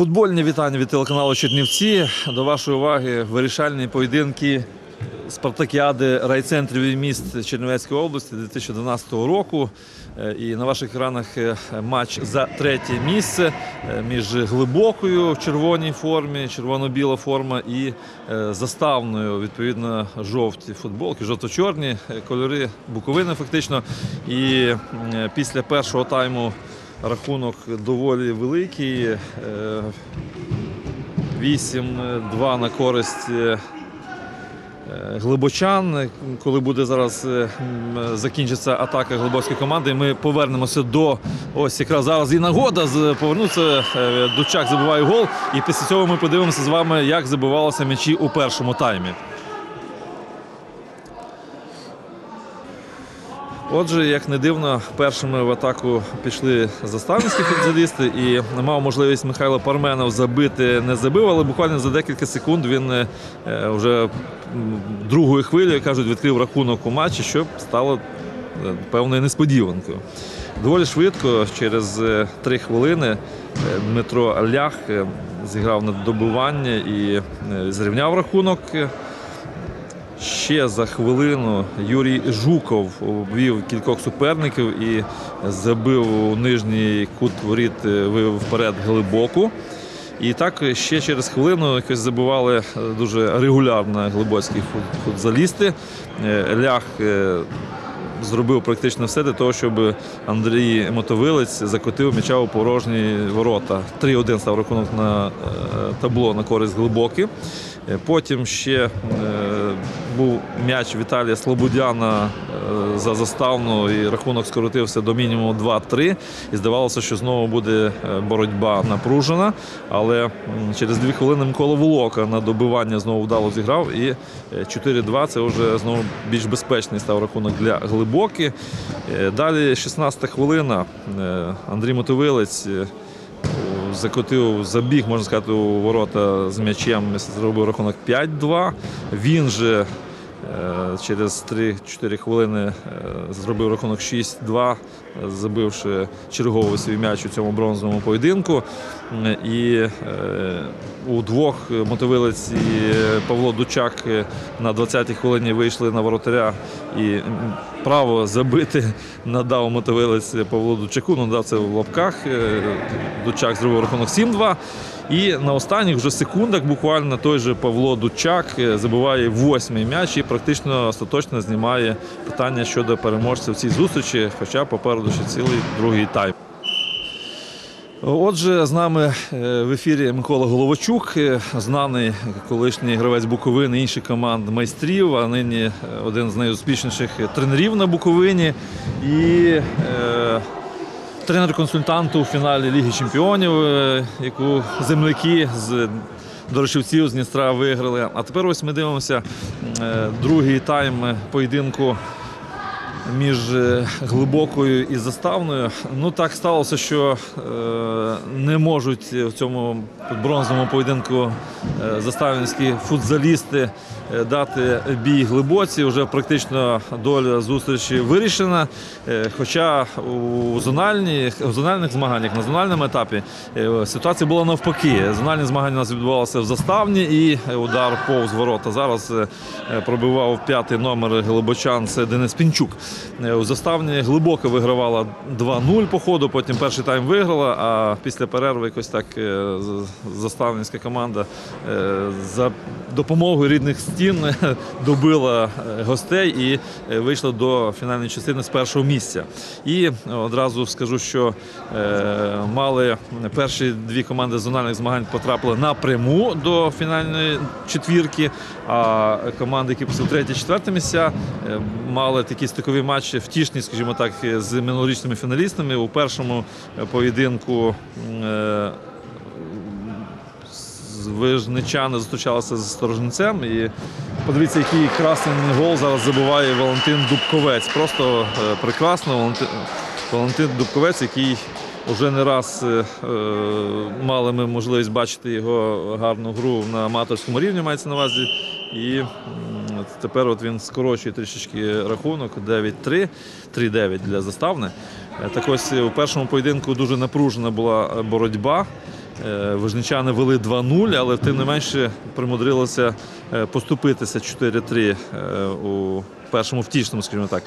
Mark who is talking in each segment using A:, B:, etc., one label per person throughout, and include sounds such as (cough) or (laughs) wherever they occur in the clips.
A: Футбольні вітання від телеканалу Чернівці. До вашої уваги вирішальні поєдинки спартакіади райцентрів міст Чернівецької області 2012 року. Е, І на ваших екранах е, матч за третє місце е, між глибокою в червоній формі, червоно-біла форма і заставною, відповідно, жовті футболки, жовто-чорні кольори Буковини, фактично. І після першого тайму рахунок доволі великий. е, 8-2 на користь е, е, глибочан. Коли буде зараз е, закінчиться атака глибоцької команди, ми повернемося до ось якраз зараз і нагода повернутися. Е, Дучак забиває гол. І після цього ми подивимося з вами, як забивалися м'ячі у першому таймі. Отже, як не дивно, першими в атаку пішли заставницькі футболісти і мав можливість Михайло Парменов забити, не забив, але буквально за декілька секунд він е, вже другою хвилею, кажуть, відкрив рахунок у матчі, що стало е, певною несподіванкою. Доволі швидко, через е, три хвилини, Дмитро Лях зіграв на добивання і зрівняв рахунок. Ще за хвилину Юрій Жуков обвів кількох суперників і забив у нижній кут воріт, е, вивів вперед глибоку. І так ще через хвилину якось забивали е, дуже регулярно глибоцькі футзалісти. Е, Лях зробив практично все для того, щоб Андрій Мотовилець закотив м'яча у порожні ворота. 3-1 став рахунок на табло на користь глибокі. Потім ще був м'яч Віталія Слободяна е, за заставну, і рахунок скоротився до мінімуму 2-3. І здавалося, що знову буде е, боротьба напружена. Але через дві хвилини Микола Волока на добивання знову вдало зіграв. І е, 4-2 це вже знову більш безпечний став рахунок для глибокі. Е, Далі 16-та хвилина. Е, Андрій Мотовилець. Закотив забіг, можна сказати, у ворота з м'ячем, зробив рахунок 5-2. Він же е, через 3-4 хвилини е, зробив рахунок 6-2, забивши черговий свій м'яч у цьому бронзовому поєдинку. І е, у двох мотовилець і Павло Дучак на 20-й хвилині вийшли на воротаря і право забити надав мотовилець Павлу Дучаку, ну дав це в лапках. Е, Дучак зробив рахунок 7-2. І на останніх вже секундах буквально той же Павло Дучак е, забиває восьмий м'яч і практично остаточно знімає питання щодо переможця в цій зустрічі, хоча попереду ще цілий другий тайм. Отже, з нами е, в ефірі Микола Головачук, е, знаний колишній гравець Буковини, інших команд майстрів, а нині е, один з найуспішніших тренерів на Буковині. І е, тренер-консультант у фіналі Ліги Чемпіонів, яку земляки з Дорошівців з Дністра виграли. А тепер ось ми дивимося другий тайм поєдинку між е, глибокою і заставною. Ну так сталося, що е, не можуть в цьому бронзовому поєдинку е, заставницькі футзалісти дати бій глибоці. Вже практично доля зустрічі вирішена. Е, хоча у, зональні, у зональних змаганнях на зональному етапі е, ситуація була навпаки. Зональні змагання у нас відбувалися в заставні і удар повз ворота. Зараз е, пробивав п'ятий номер глибочан. Це Денис Пінчук. Е, У заставні глибоко вигравала 2-0 по ходу, потім перший тайм виграла, а після перерви якось так е, заставницька команда е, за допомогою рідних стін добила е, гостей і е, вийшла до фінальної частини з першого місця. І одразу скажу, що е, мали перші дві команди зональних змагань потрапили напряму до фінальної четвірки, а команди, які посіли третє, четверте місця, е, мали такі стикові матчі втішні, скажімо так, з минулорічними фіналістами. У першому е, поєдинку е, вижничани зустрічалися з сторожницем. І подивіться, який красний гол зараз забиває Валентин Дубковець. Просто е, прекрасно. Валентин, Валентин Дубковець, який вже не раз е, е, мали ми можливість бачити його гарну гру на аматорському рівні, мається на увазі. І тепер от він скорочує трішечки рахунок 9-3, 3-9 для заставни. Е, Так ось у першому поєдинку дуже напружена була боротьба. Е, Вижничани вели 2-0, але тим не менше примудрилося е, поступитися 4-3 е, у першому втішному, скажімо так,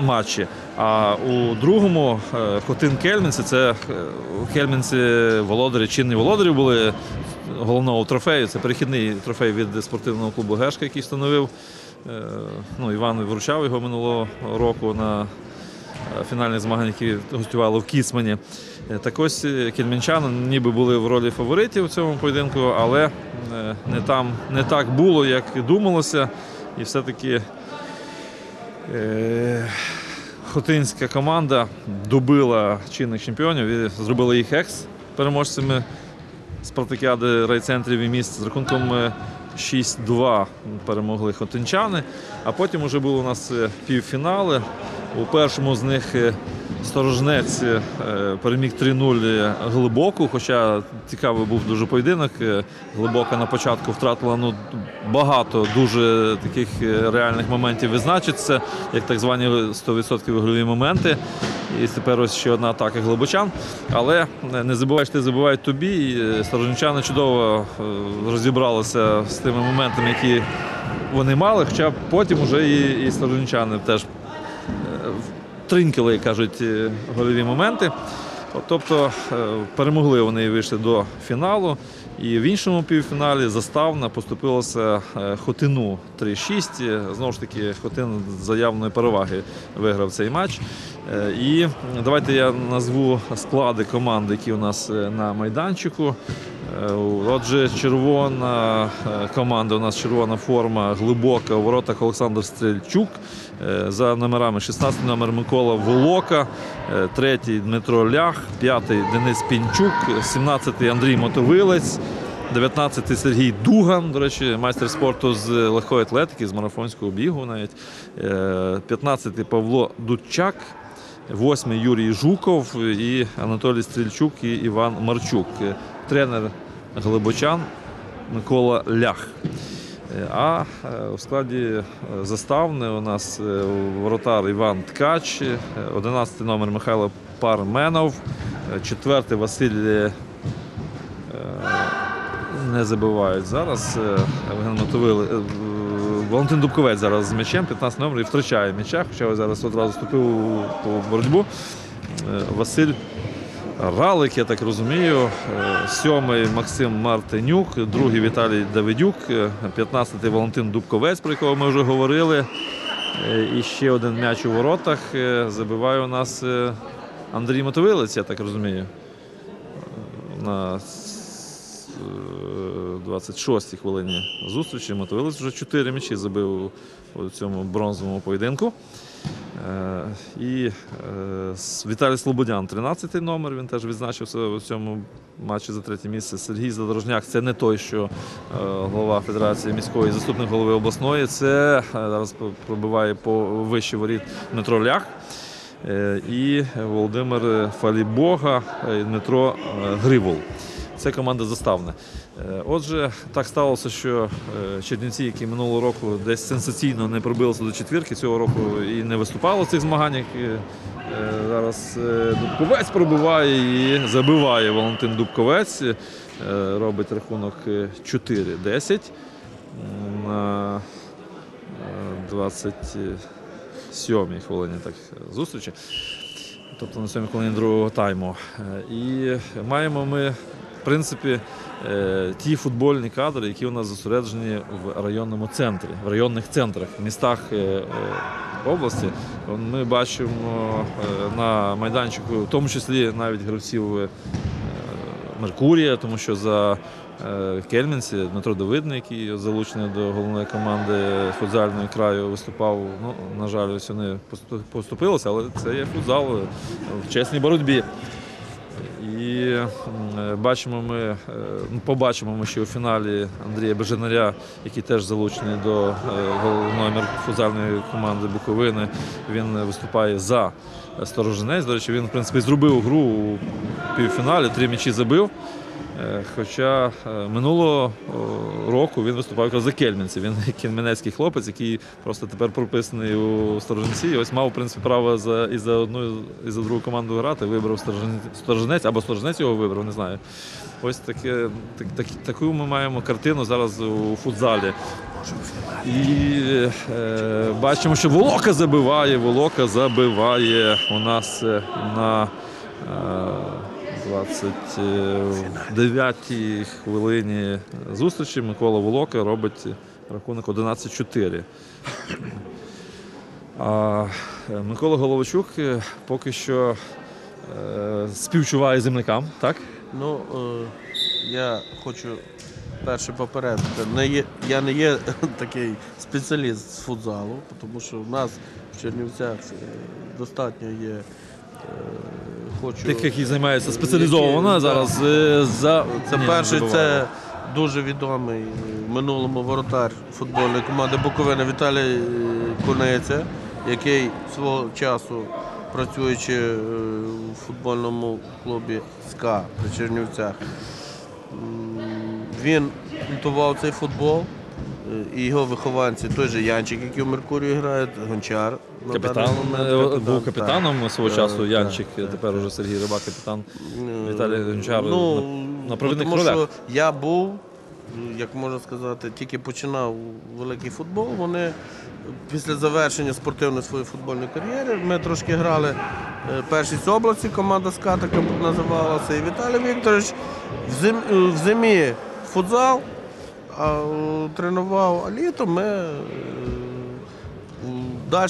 A: матчі. А у другому Хотин Кельмінці, це Кельмінці володарі, чинні володарі були головного трофею. Це перехідний трофей від спортивного клубу Гешка, який встановив. Ну, Іван вручав його минулого року на фінальних змагань, які гостювали в Кіцмані. Е, Так ось е, кельмінчани ніби були в ролі фаворитів у цьому поєдинку, але е, не, там, не так було, як думалося. І все-таки Хотинська команда добила чинних чемпіонів і зробила їх екс переможцями спартакіади райцентрів і міст з рахунком е, 6-2 перемогли хотинчани. А потім вже були у нас півфінали. У першому з них е, Сторожнець е, переміг 3-0 глибоку, хоча цікавий був дуже поєдинок. Е, Глибока на початку втратила ну, багато дуже таких е, реальних моментів визначитися, як так звані 100% ігрові моменти. І тепер ось ще одна атака глибочан. Але е, не забувай, ти забувають тобі. І е, сторожничани чудово е, розібралися з тими моментами, які вони мали. Хоча потім вже і, і сторожничани теж тринькали, як кажуть, е, гольові моменти. Тобто е, перемогли вони і вийшли до фіналу. І в іншому півфіналі заставна поступилася е, Хотину 3-6. Е, Знову ж таки, Хотин з заявної переваги виграв цей матч. І давайте я назву склади команди, які у нас на майданчику. Отже, червона команда, у нас червона форма, глибока у воротах Олександр Стрельчук. Е, За номерами 16 номер Микола Волока, е, третій Дмитро Лях, п'ятий Денис Пінчук, 17-й Андрій Мотовилець. 19-й Сергій Дуган, до речі, майстер спорту з легкої атлетики, з марафонського бігу навіть. Е, 15-й Павло Дудчак, 8-й Юрій Жуков і Анатолій Стрільчук і Іван Марчук. Е, Тренер Глибочан Микола Лях. А е, у складі е, заставни у нас е, воротар Іван Ткач, е, 11 номер Михайло Парменов, 4 Василь не забивають зараз. Мотовили. Валентин Дубковець зараз з м'ячем, 15 номер і втрачає м'яча, хоча зараз одразу вступив у боротьбу. Василь Ралик, я так розумію. Е, Сьомий Максим Мартинюк, другий Віталій Давидюк, е, 15-й Валентин Дубковець, про якого ми вже говорили. Е, І ще один м'яч у воротах. е, Забиває у нас е, Андрій Мотовилець, я так розумію. Е, На е, 26-й хвилині зустрічі Мотовилець вже 4 м'ячі забив у цьому бронзовому поєдинку. Е, І е, Віталій Слободян, 13-й номер. Він теж відзначився у цьому матчі за третє місце. Сергій Задорожняк це не той, що е, голова Федерації міської, заступник голови обласної. Це зараз пробиває по вищий воріт Дмитро Лях. І Володимир Фалібога Дмитро Гривол. Це команда заставна. Е, Отже, так сталося, що е, Чернівці, які минулого року десь сенсаційно не пробилися до четвірки, цього року і не виступало в цих змаганнях. Е, Зараз Дубковець пробиває і забиває Валентин Дубковець. Робить рахунок е, 4-10 на е, 27-й хвилині так, зустрічі. Тобто на 7 хвилині другого тайму. І маємо ми, принципі, е, ті футбольні кадри, які у нас зосереджені в районному центрі, в районних центрах, в містах е, е, області. Ми бачимо на майданчику, в тому числі навіть гравців Меркурія, тому що за Кельмінці Дмитро Давидний, який залучений до головної команди футзальної краю, виступав. Ну, на жаль, ось вони посту- поступилися, але це є футзал в чесній боротьбі. І е, бачимо ми, е, ну, побачимо ми ще у фіналі Андрія Беженаря, який теж залучений до е, головної футзальної команди Буковини. Він виступає за Сторожинець. До речі, він в принципі зробив гру у півфіналі, три м'ячі забив. Е, Хоча е, минулого року він виступав за Кельмінці. Він (laughs) кельменецький хлопець, який просто тепер прописаний у Сторожинці. І ось мав в принципі право за і за одну і за другу команду грати. Вибрав Сторожин- Сторожинець або Сторожинець його вибрав, не знаю. Ось таке, так, так, таку ми маємо картину зараз у футзалі. І е, бачимо, що Волока забиває, Волока забиває у нас е, на е, 29-й хвилині зустрічі. Микола Волока робить рахунок 11-4. А Микола Головачук е, поки що е, співчуває землякам, так?
B: Ну, е, я хочу перше попередити. Не є, я не є (laughs) такий спеціаліст з футзалу, тому що в нас в Чернівцях достатньо є. Хочу,
A: Тих, які займаються спеціалізовано
B: Які,
A: зараз. е, за...
B: Це
A: Ні,
B: перший, це дуже відомий в минулому воротар футбольної команди Буковини Віталій е, Кунеця, який свого часу, працюючи е, в футбольному клубі СКА при Чернівцях, він культував цей футбол. І його вихованці, той же Янчик, який в Меркурію грає, Гончар. на
A: Капітан
B: даний
A: е,
B: момент,
A: був капітаном свого
B: Так,
A: часу.
B: так,
A: Янчик,
B: так,
A: тепер
B: так.
A: уже Сергій Рибак, капітан.
B: Е,
A: Віталій Гончар
B: ну,
A: на- на провідних
B: тому
A: ролях.
B: що я був, як можна сказати, тільки починав великий футбол. Вони після завершення спортивної своєї футбольної кар'єри ми трошки грали е, першість області, команда СКА така називалася. І Віталій Вікторович в, зим, е, в зимі футзал, а е, тренував, а літом ми е, далі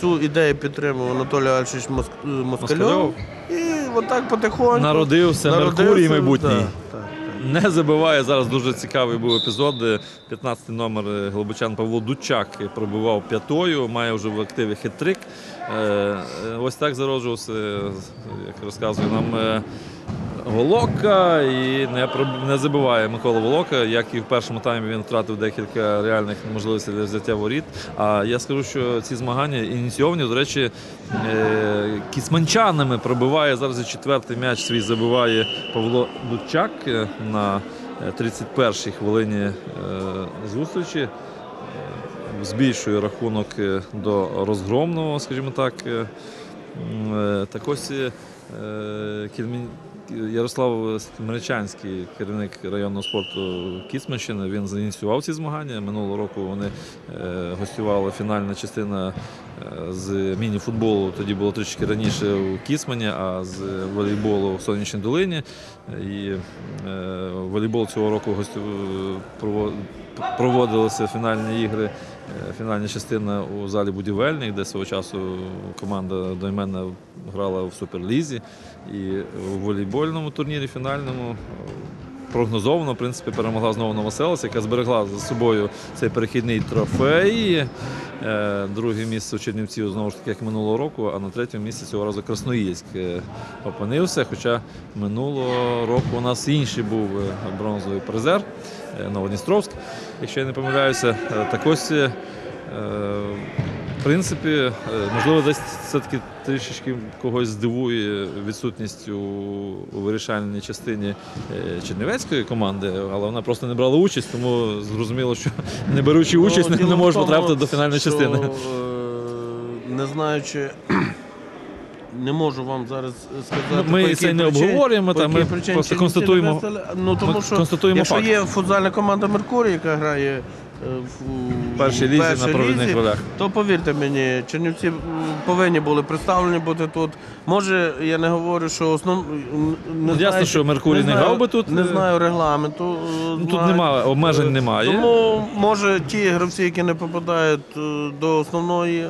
B: цю ідею підтримував Анатолій Альшович Моск- е, Москальов. І отак потихоньку.
A: Народився
B: Народився,
A: Меркурій майбутній.
B: так, так.
A: Не забиває зараз дуже цікавий був епізод. 15-й номер е, глобочан Павло Дучак пробивав п'ятою, має вже в активі хитрик. Е, е, Ось так зароджувався, е, як розказує нам е, Волока і не, не забиває Микола Волока. Як і в першому таймі він втратив декілька реальних можливостей для взяття воріт. А я скажу, що ці змагання ініційовані, до речі, е, кісманчанами пробиває зараз четвертий м'яч свій забиває Павло Дучак е, на е, 31-й хвилині е, зустрічі. Е, Збільшує рахунок е, до розгромного, скажімо так. Е, е, Так ось е, Кельмін- Ярослав Меречанський, керівник районного спорту Кіцманщини, він заініціював ці змагання. Минулого року вони е, гостювали фінальна частина е, з міні-футболу. Тоді було трішки раніше у Кіцмані, а з волейболу в Сонячній долині. І е, волейбол цього року проводилися фінальні ігри. Е, Фінальна частина у залі будівельник, де свого часу команда Доймена грала в Суперлізі. І у волейбольному турнірі фінальному е, прогнозовано в принципі, перемогла знову Новоселиця, яка зберегла за собою цей перехідний трофей. Е, Друге місце у Чернівців знову ж таки, як минулого року, а на третьому місці цього разу Красноїльськ опинився. Хоча минулого року у нас інший був бронзовий призер Новодністровськ, якщо я не помиляюся. Е, Так ось, е, в принципі, е, можливо, десь все-таки трішечки когось здивує відсутність у, вирішальній частині Чернівецької команди, але вона просто не брала участь, тому зрозуміло, що (laughs) не беручи участь,
B: Ну,
A: не,
B: діло
A: не може потрапити до фінальної частини.
B: Не знаючи, не можу вам зараз сказати.
A: Ну, ми
B: по якій
A: це не обговорюємо,
B: по
A: та ми
B: якій причині
A: просто констатуємо-.
B: Ну, тому
A: ми
B: що,
A: констатуємо
B: якщо
A: факт.
B: є футзальна команда Меркурій, яка грає е, в
A: Першій лізі на провідних ролях.
B: то повірте мені, Чернівці м, повинні були представлені бути тут. Може, я не говорю, що основ... н- не
A: Ясно,
B: знаю,
A: що Меркурій не
B: знаю-
A: грав би тут,
B: Не
A: е,
B: знаю регламенту. е,
A: Ну, тут немає, обмежень немає.
B: Тому може ті гравці, які не попадають е, до основної е,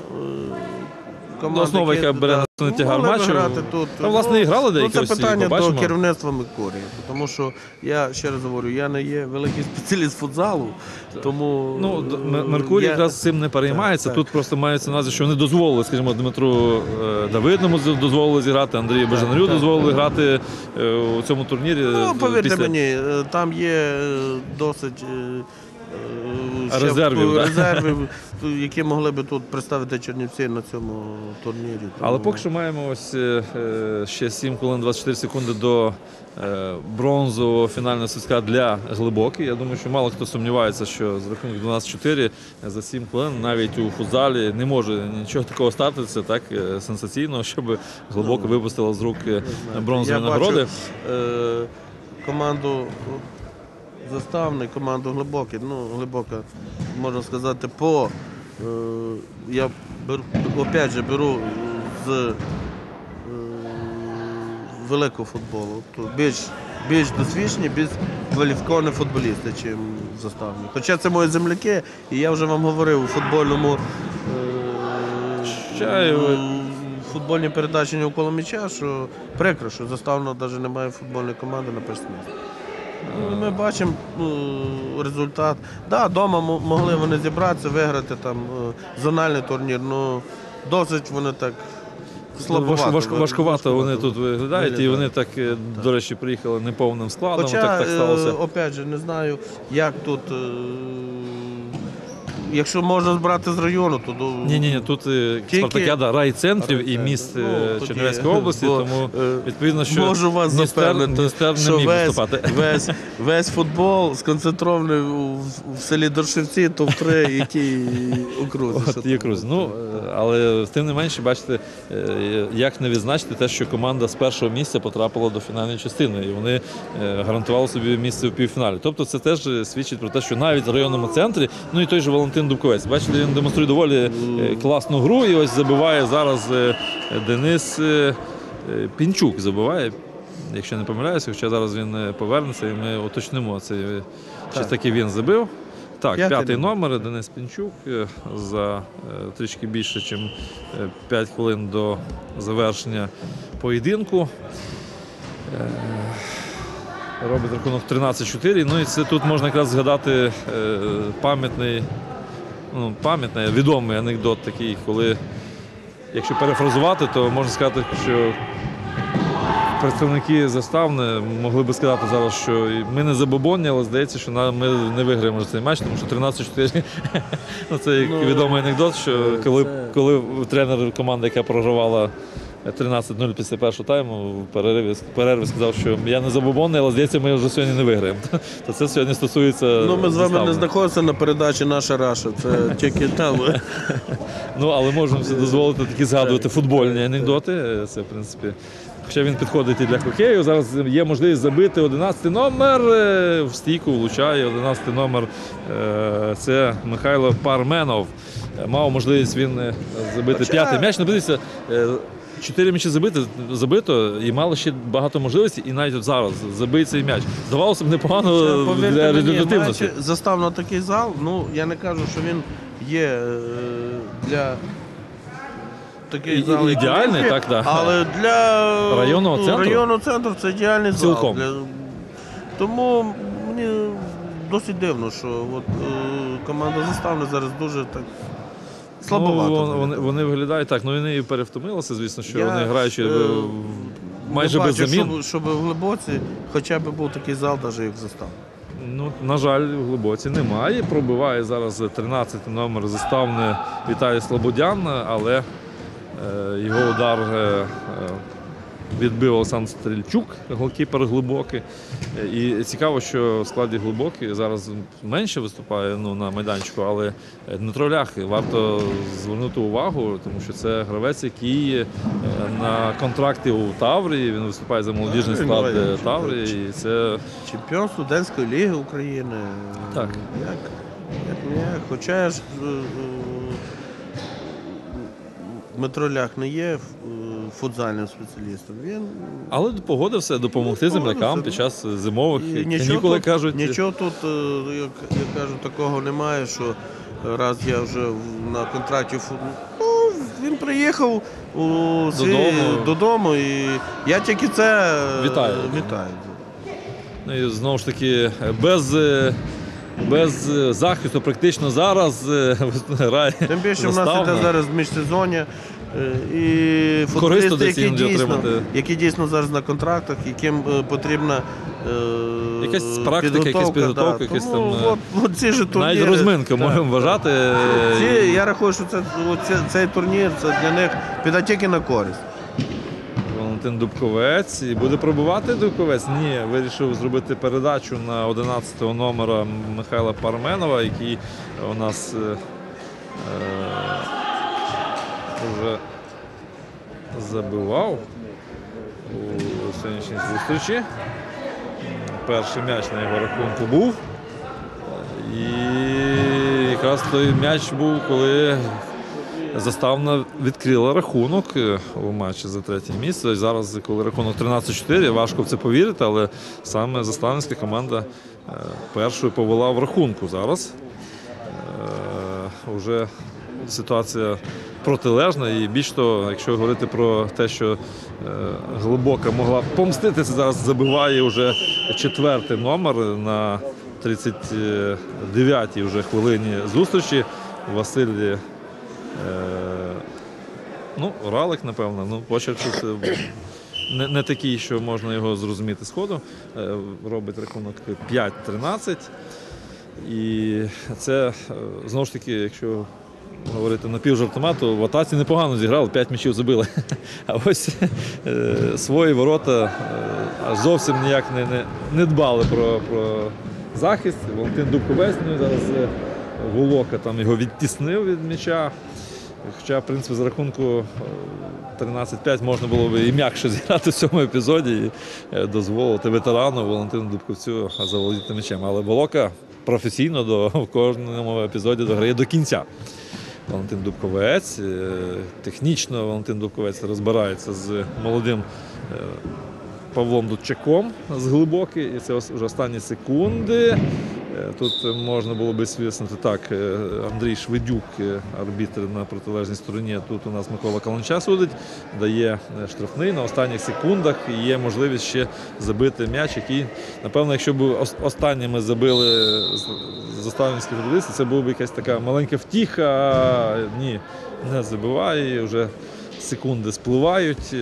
B: команди, які,
A: яка бере
B: да,
A: основний тягар матчу.
B: грати тут.
A: Та, власне, і грали деякі
B: ну, це питання
A: побачимо.
B: до керівництва Меркурії. Тому що я ще раз говорю, я не є великий (laughs) спеціаліст футзалу, тому
A: Ну, Меркурій
B: я-
A: якраз цим не переймається.
B: Так,
A: Тут просто мається на що вони дозволили, скажімо, Дмитру е, Давидному дозволили зіграти, Андрію Бежанарю
B: так,
A: дозволили грати е, у цьому турнірі.
B: Ну,
A: е,
B: повірте
A: після-
B: мені, там є досить
A: Резервів, да?
B: резервів, які могли би тут представити Чернівці на цьому турнірі.
A: Але поки що маємо ось е, е, ще 7 хвилин 24 секунди до е, бронзового фінального свистка для глибоких. Я думаю, що мало хто сумнівається, що з рахунку 12-4 за 7 хвилин навіть у футзалі не може нічого такого статися так е, сенсаційного, щоб глибоко випустила з рук е, бронзові
B: Я
A: нагороди.
B: Бачу, е, команду заставний, команду глибокий. Ну, глибока, можна сказати, по. Е, я беру, опять же беру з е, великого футболу. Тут більш, більш досвідчені, більш кваліфіковані футболісти, ніж заставні. Хоча це мої земляки, і я вже вам говорив у футбольному. Е, футбольній передачі ні коло м'яча, що прикро, що заставно навіть немає футбольної команди на першому місці. Ну, Ми бачимо е, результат. Да, вдома могли вони зібратися, виграти там е, зональний турнір, ну досить вони так слабовато.
A: важкувато, важкувато вони тут виглядають, і вони так, так, до речі, приїхали неповним складом.
B: Хоча,
A: так, так сталося.
B: е, опять же, не знаю, як тут. Якщо можна збирати з району, то до-
A: Ні, ні, ні, тут е,
B: Тільки-
A: спартакіада райцентрів і міст е,
B: Ну,
A: Чернівецької області,
B: бо,
A: тому
B: е,
A: відповідно, що
B: Можу вас запевнити, що
A: міг
B: весь, весь, весь футбол сконцентрований в селі Доршевці, то в три, які окрузі.
A: От. Ну, але тим не менше, бачите, як не відзначити те, що команда з першого місця потрапила до фінальної частини, і вони гарантували собі місце в півфіналі. Тобто це теж свідчить про те, що навіть в районному центрі, ну і той же Валентин Дубковець, бачите, він демонструє доволі е, класну гру, і ось забиває зараз е, Денис е, Пінчук забиває. Якщо не помиляюся, хоча зараз він повернеться, і ми уточнимо це. Чи таки він забив. Так,
B: П'ятий
A: п'ятий номер Денис Пінчук за трішки більше, ніж 5 хвилин до завершення поєдинку. Робить рахунок 13-4. Ну і це тут можна якраз згадати пам'ятний, ну, пам'ятний, відомий анекдот такий, коли, якщо перефразувати, то можна сказати, що представники заставни могли би сказати зараз, що ми не забобонні, але здається, що ми не виграємо цей матч, тому що 13-4. (laughs) ну, це як
B: Ну,
A: відомий анекдот, що коли, коли тренер команди, яка програвала 13-0 після першого тайму, в перерві, перерві сказав, що я не забобонний, але здається, ми вже сьогодні не виграємо. (laughs) То це сьогодні стосується.
B: Ну, ми з вами не знаходимося на передачі Наша Раша. Це (laughs) тільки там.
A: Ну, але можемо дозволити такі згадувати футбольні анекдоти. Е, Це, в принципі, хоча він підходить і для хокею. Зараз є можливість забити 11 номер. е, В стійку влучає 11 номер. е, Це Михайло Парменов. Мав можливість він забити п'ятий м'яч. Ну, подивіться, е, Чотири м'ячі забити, забито, і мало ще багато можливостей, і навіть от зараз забий цей м'яч. Здавалося б, непогано
B: Повірте
A: для
B: мені,
A: результативності.
B: матч застав на такий зал. Ну, я не кажу, що він є е, для такий
A: І-
B: зал. як
A: ідеальний,
B: Олімпія,
A: так, да.
B: Але для
A: Районного
B: ну,
A: центру?
B: районного центру це ідеальний зал. Для... Тому мені досить дивно, що от, е, команда заставна зараз дуже так слабовато.
A: Ну, вони, вони виглядають так. Ну вони і перевтомилися, звісно, що
B: Я,
A: вони граючи
B: е,
A: майже
B: Не
A: без
B: бачу,
A: замін.
B: Щоб, щоб в глибоці хоча б був такий зал, навіть як застав.
A: Ну, на жаль, в глибоці немає. Пробиває зараз 13 номер заставне Віталій Слободян, але е, його удар е, е, відбив Олександр Стрільчук, голкіпер глибокий. І цікаво, що в складі глибокий зараз менше виступає ну, на майданчику, але Дмитро Ляхи варто звернути увагу, тому що це гравець, який е, на контракті у Таврії. Він виступає за молодіжний склад е, Таврії. І це
B: Чемпіон студентської ліги України.
A: Так.
B: Як, як не. Хоча ж е, Дмитро Лях не є футзальним спеціалістом. Він
A: Але погодився допомогти землякам
B: Погодився,
A: під час зимових
B: і нічого тут,
A: кажуть.
B: нічого тут, е, як я кажу, такого немає, що раз я вже в- на контракті фу- ну, він приїхав у свій,
A: Додому.
B: додому і я тільки це е,
A: Вітаю.
B: вітаю.
A: Ну, і знову ж таки, без, е, без е, захисту практично зараз е, (laughs) грає.
B: Тим більше в нас іде зараз міжсезоння. Е, І футболісти, які дійсно, які дійсно зараз на контрактах, яким е, потрібна е,
A: Якась практика, якась підготовка, якась
B: Тому
A: там, е,
B: от, от ці ж турніри,
A: Навіть розминка можемо вважати.
B: Ці, я рахую, що це, оце- цей турнір це для них піде тільки на користь.
A: Валентин Дубковець. І буде пробувати Дубковець? Ні, вирішив зробити передачу на 11-го номера Михайла Парменова, який у нас е, вже забивав у сьогоднішній зустрічі. Перший м'яч на його рахунку був. І якраз той м'яч був, коли Заставна відкрила рахунок е, у матчі за третє місце. Зараз, коли рахунок 13-4, важко в це повірити, але саме заставницька команда е, першою повела в рахунку зараз. Е, Уже ситуація протилежна, і більш того, якщо говорити про те, що е, глибока могла помститися, зараз забиває вже четвертий номер на 39-й вже хвилині зустрічі. Василь е, ну, Ралик, напевно. Ну, почерк е, не, не такий, що можна його зрозуміти сходу. Е, Робить рахунок 5-13. І це знову ж таки, якщо говорити напівжартома, то в атаці непогано зіграли, 5 м'ячів забили. (laughs) А ось е, свої ворота е, зовсім ніяк не, не, не дбали про, про захист. Валентин Дубковець, ну зараз е, Волока там його відтіснив від м'яча. Хоча, в принципі, за рахунку е, 13-5 можна було б і м'якше (laughs) зіграти в цьому епізоді і е, дозволити ветерану Валентину Дубковцю заволодіти м'ячем. Але Волока професійно до в кожному епізоді дограє до кінця. Валентин Дубковець. е, Технічно Валентин Дубковець розбирається з молодим е, Павлом Дудчаком з глибоки. І це вже останні секунди. Тут можна було би свіснути так. е, Андрій Шведюк, е, арбітр на протилежній стороні. Тут у нас Микола Каланча судить, дає е, штрафний на останніх секундах. І є можливість ще забити м'яч, який, напевно, якщо б останніми забили з- заставницькі футболісти, це була б якась така маленька втіха. Ні, не забиває. Вже секунди спливають.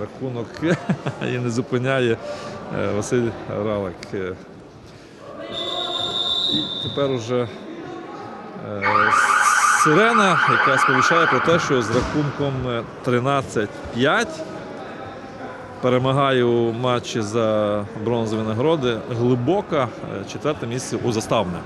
A: Рахунок (laughs) і не зупиняє Василь Ралик. Е, і тепер уже е, сирена, яка сповіщає про те, що з рахунком е, 13-5 перемагає у матчі за бронзові нагороди глибока е, четверте місце у заставне.